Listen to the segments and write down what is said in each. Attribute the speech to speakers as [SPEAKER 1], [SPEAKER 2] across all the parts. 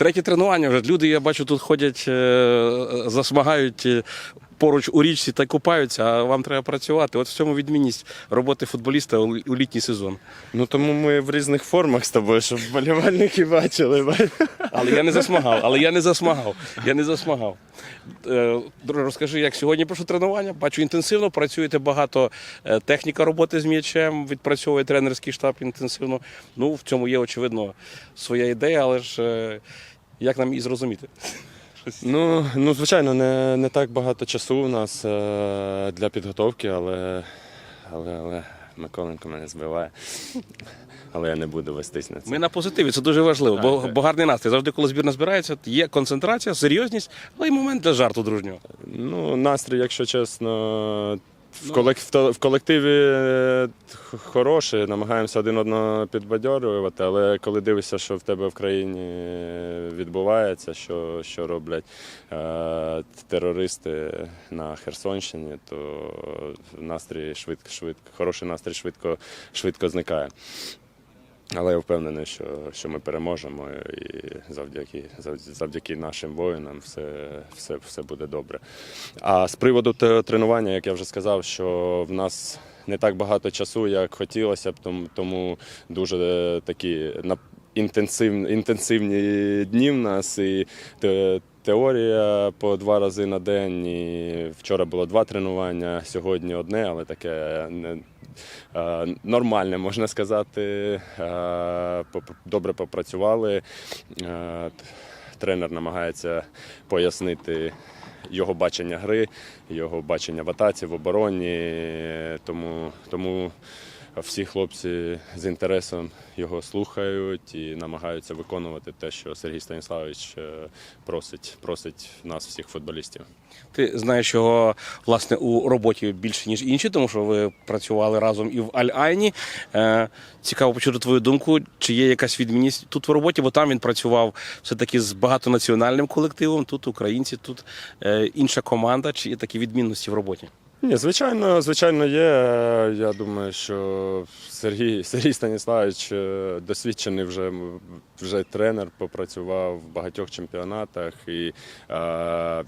[SPEAKER 1] Третє тренування вже. Люди, я бачу, тут ходять, е, засмагають е, поруч у річці та купаються, а вам треба працювати. От в цьому відмінність роботи футболіста у літній сезон.
[SPEAKER 2] Ну тому ми в різних формах з тобою, щоб вболівальники бачили.
[SPEAKER 1] Але я не засмагав, але я не засмагав. Я не засмагав. Е, Друже, розкажи, як сьогодні пройшло тренування? Бачу, інтенсивно працюєте багато. Техніка роботи з м'ячем, відпрацьовує тренерський штаб інтенсивно. Ну, в цьому є, очевидно, своя ідея, але ж як нам її зрозуміти?
[SPEAKER 2] Ну, ну звичайно, не, не так багато часу у нас е, для підготовки, але, але, але Миколенко мене збиває. Але я не буду вестись на це.
[SPEAKER 1] Ми на позитиві, це дуже важливо, бо,
[SPEAKER 2] Так, так.
[SPEAKER 1] бо гарний настрій. Завжди, коли збірна збирається, є концентрація, серйозність, але й момент для жарту дружнього.
[SPEAKER 2] Ну, настрій, якщо чесно, в, колек... в колективі хороше, хороший, намагаємося один одного підбадьорювати, але коли дивишся, що в тебе в країні відбувається, що, що роблять е, терористи на Херсонщині, то настрій швидко, швидко, хороший настрій швидко, швидко зникає. Але я впевнений, що, що ми переможемо і завдяки, завдяки, нашим воїнам все, все, все буде добре. А з приводу тренування, як я вже сказав, що в нас не так багато часу, як хотілося б, тому, дуже такі інтенсивні, інтенсивні дні в нас. І Теорія по два рази на день. І вчора було два тренування, сьогодні одне, але таке е, нормальне, можна сказати. Е, Добре попрацювали. Е, Тренер намагається пояснити його бачення гри, його бачення в атаці, в обороні. Тому, тому всі хлопці з інтересом його слухають і намагаються виконувати те, що Сергій Станіславович е, просить, просить нас, всіх футболістів.
[SPEAKER 1] Ти знаєш його власне у роботі більше ніж інші, тому що ви працювали разом і в Аль-Айні. Е, цікаво почути твою думку, чи є якась відмінність тут в роботі, бо там він працював все-таки з багатонаціональним колективом. Тут українці, тут е, інша команда. Чи є такі відмінності в роботі?
[SPEAKER 2] Ні, звичайно, звичайно, є. Я думаю, що Сергій, Сергій Станіславович е, досвідчений вже, вже тренер, попрацював в багатьох чемпіонатах, і е,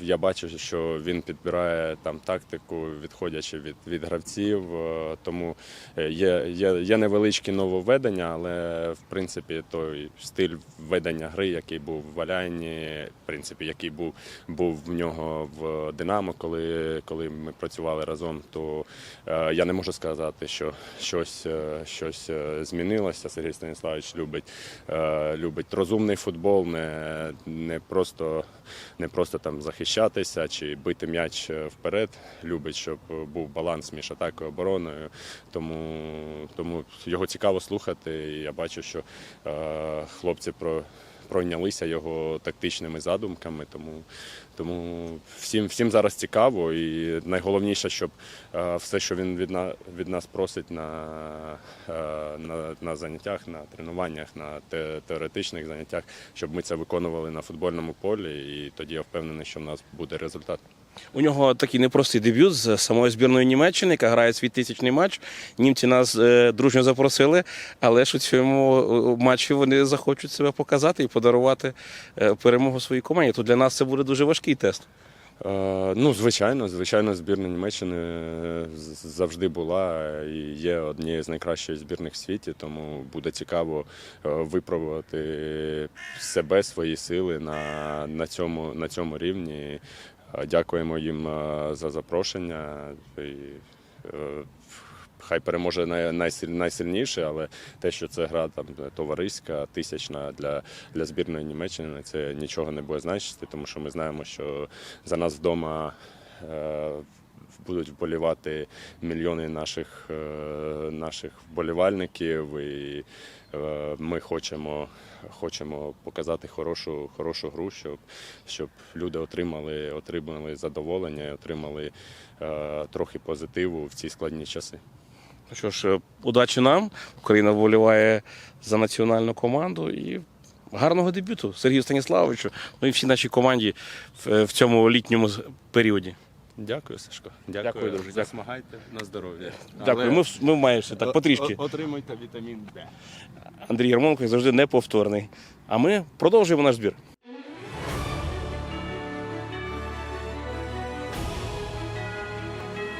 [SPEAKER 2] я бачу, що він підбирає там тактику, відходячи від, від гравців. Е, тому е, є, є, є невеличкі нововведення, але в принципі той стиль ведення гри, який був в Валяйні, в принципі, який був, був в нього в Динамо, коли, коли ми працювали разом, то е, я не можу сказати, що щось, е, щось е, змінилося. Сергій Станіславович любить, любить розумний футбол, не, не, просто, не просто там захищатися чи бити м'яч вперед. Любить, щоб був баланс між атакою і обороною. Тому, тому його цікаво слухати. І я бачу, що хлопці про. Пройнялися його тактичними задумками, тому, тому всім, всім зараз цікаво. І найголовніше, щоб е, все, що він від, на, від нас просить на, е, на, на заняттях, на тренуваннях, на те, теоретичних заняттях, щоб ми це виконували на футбольному полі. І тоді я впевнений, що в нас буде результат.
[SPEAKER 1] У нього такий непростий дебют з самої збірної Німеччини, яка грає свій тисячний матч. Німці нас е, дружньо запросили, але ж у цьому матчі вони захочуть себе показати і подарувати е, перемогу своїй команді. То для нас це буде дуже важкий тест.
[SPEAKER 2] Е, Ну, звичайно, звичайно, збірна Німеччини е, завжди була і є однією з найкращих збірних в світі, тому буде цікаво випробувати себе, свої сили на, на, цьому, на цьому рівні. Дякуємо їм за запрошення. Е, Хай переможе най- найсиль- найсильніше, але те, що це гра там товариська, тисячна для, для збірної Німеччини, це нічого не буде значити, тому що ми знаємо, що за нас вдома е, будуть вболівати мільйони наших, е, наших вболівальників, і е, ми хочемо, хочемо показати хорошу, хорошу гру, щоб, щоб люди отримали, отримали задоволення, і отримали е, трохи позитиву в ці складні часи.
[SPEAKER 1] Ну Що ж, е, удачі нам. Україна вболіває за національну команду і гарного дебюту Сергію Станіславовичу, ну і всій нашій команді в, в цьому літньому періоді.
[SPEAKER 2] Дякую, Сашко.
[SPEAKER 1] Дякую, друже.
[SPEAKER 2] Засмагайте на здоров'я.
[SPEAKER 1] Дякую. Ми, ми маємо ще так потрішки.
[SPEAKER 2] Отримуйте вітамін Д.
[SPEAKER 1] Андрій Ярмонко, завжди, неповторний. А ми продовжуємо наш збір.